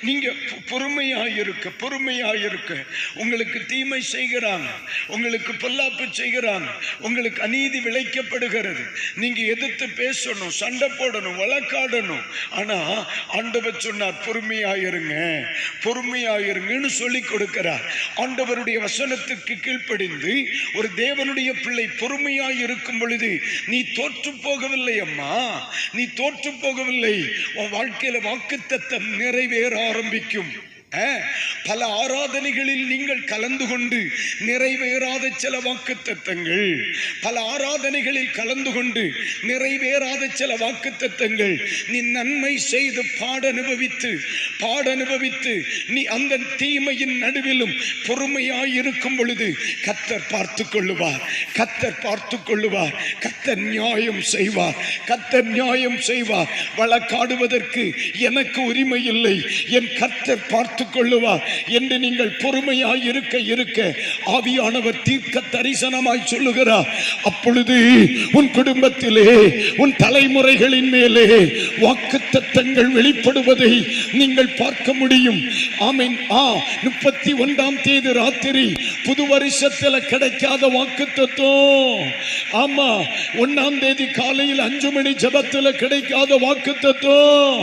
நீங்க பொ- பொறுமையாயிருக்க பொறுமையாயிருக்க. உங்களுக்கு தீமை செய்கிறாங்க. உங்களுக்கு பொல்லாப்பு செய்கிறாங்க. உங்களுக்கு அநீதி விளைக்கப்படுகிறது. நீங்க எதிர்த்து பேசணும் சண்டை போடணும் வழக்காடணும். ஆனா ஆண்டவர் சொன்னார் பொறுமையாயிருங்க. பொறுமையாயிருங்கன்னு சொல்லி கொடுக்கிறார். ஆண்டவருடைய வசனத்துக்கு கீழ்ப்படிந்து ஒரு தேவனுடைய பிள்ளை பொறுமையாய் இருக்கும் பொழுது நீ தோற்று போகவில்லை அம்மா. நீ தோற்று போகவில்லை. உன் வாழ்க்கையில வாக்குத்தத்தம் நிறைவேற. ആരംഭിക്കും. பல ஆராதனைகளில் நீங்கள் கலந்து கொண்டு நிறைவேறாத சில வாக்குத்தத்தங்கள். பல ஆராதனைகளில் கலந்து கொண்டு நிறைவேறாத சில வாக்குத்தத்தங்கள். நீ நன்மை செய்து பாட அனுபவித்து பாட அனுபவித்து நீ அந்த தீமையின் நடுவிலும் பொறுமையாய் இருக்கும் பொழுது கத்தர் பார்த்து கொள்ளுவார். கத்தர் பார்த்து கொள்ளுவார். கத்தர் நியாயம் செய்வார். கத்தர் நியாயம் செய்வார். வழக்காடுவதற்கு எனக்கு உரிமை இல்லை. என் கத்தர் பார்த்து கொள்ளுவார் என்று நீங்கள் பொறுமையாய் இருக்க இருக்க ஆவியானவர் தீர்க்க தரிசனமாய் சொல்லுகிறார். அப்பொழுது உன் குடும்பத்திலே உன் தலைமுறைகளின் மேலே வாக்கு தத்தங்கள் வெளிப்படுவதை நீங்கள் பார்க்க முடியும். ஆமீன். ஆ முப்பத்தி ஒன்றாம் தேதி ராத்திரி புது வருஷத்துல கிடைக்காத வாக்குத்தத்தம். ஆமா ஒன்னாம் தேதி காலையில் அஞ்சு மணி ஜபத்துல கிடைக்காத வாக்குத்தத்தம்.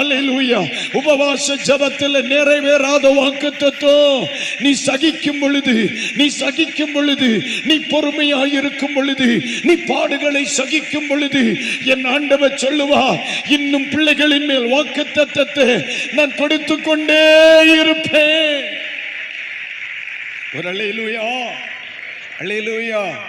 அல்லேலூயா உபவாச ஜபத்துல நிறைவேறாத வாக்குத்தத்தம். நீ சகிக்கும் பொழுது நீ சகிக்கும் பொழுது நீ பொறுமையாய் இருக்கும் பொழுது நீ பாடுகளை சகிக்கும் பொழுது என் ஆண்டவர் சொல்லுவா இன்னும் பிள்ளைகளின் மேல் வாக்குத்தத்தத்தை நான் கொடுத்து கொண்டே இருப்பேன். ஒரு அலையிலுயா? அலையிலுயா?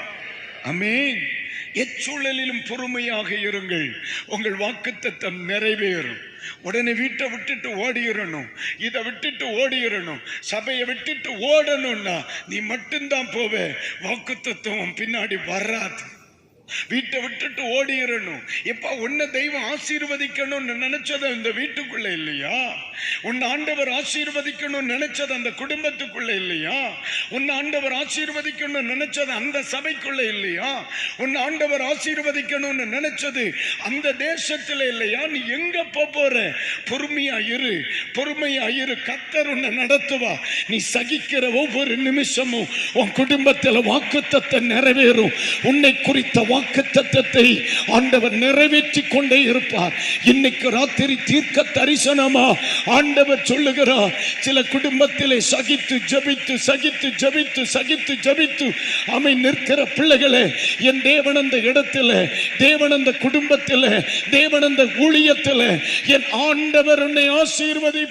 அமீன் எச்சூழலிலும் பொறுமையாக இருங்கள். உங்கள் வாக்குத்தத்தம் நிறைவேறும். உடனே வீட்டை விட்டுட்டு ஓடிடணும் இதை விட்டுட்டு ஓடிடணும் சபையை விட்டுட்டு ஓடணும்னா நீ மட்டும்தான் போவ. வாக்குத்தத்துவம் பின்னாடி வராது. வீட்டை விட்டுட்டு ஓடிடணும் எப்ப உன்னை தெய்வம் ஆசீர்வதிக்கணும்னு நினைச்சது இந்த வீட்டுக்குள்ள இல்லையா? உன் ஆண்டவர் ஆசீர்வதிக்கணும்னு நினைச்சது அந்த குடும்பத்துக்குள்ள இல்லையா? உன் ஆண்டவர் ஆசீர்வதிக்கணும்னு நினைச்சது அந்த சபைக்குள்ள இல்லையா? உன் ஆண்டவர் ஆசீர்வதிக்கணும்னு நினைச்சது அந்த தேசத்துல இல்லையா? நீ எங்க போற? பொறுமையா இரு. பொறுமையா இரு. கத்தர் உன்னை நடத்துவா. நீ சகிக்கிற ஒவ்வொரு நிமிஷமும் உன் குடும்பத்தில் வாக்குத்தத்தை நிறைவேறும். உன்னை குறித்த வாக்குத்தத்தத்தை ஆண்டவர் நிறைவேற்றி கொண்டே இருப்பார். இன்னைக்கு ராத்திரி தீர்க்க தரிசனமா ஆண்டவர் சொல்லுகிறார். சில குடும்பத்திலே சகித்து ஜபித்து சகித்து ஜபித்து சகித்து ஜபித்து அமை நிற்கிற பிள்ளைகளே என் தேவன் அந்த இடத்துல தேவன் அந்த குடும்பத்தில் தேவன் அந்த ஊழியத்தில் என் ஆண்டவர் என்னை ஆசீர்வதி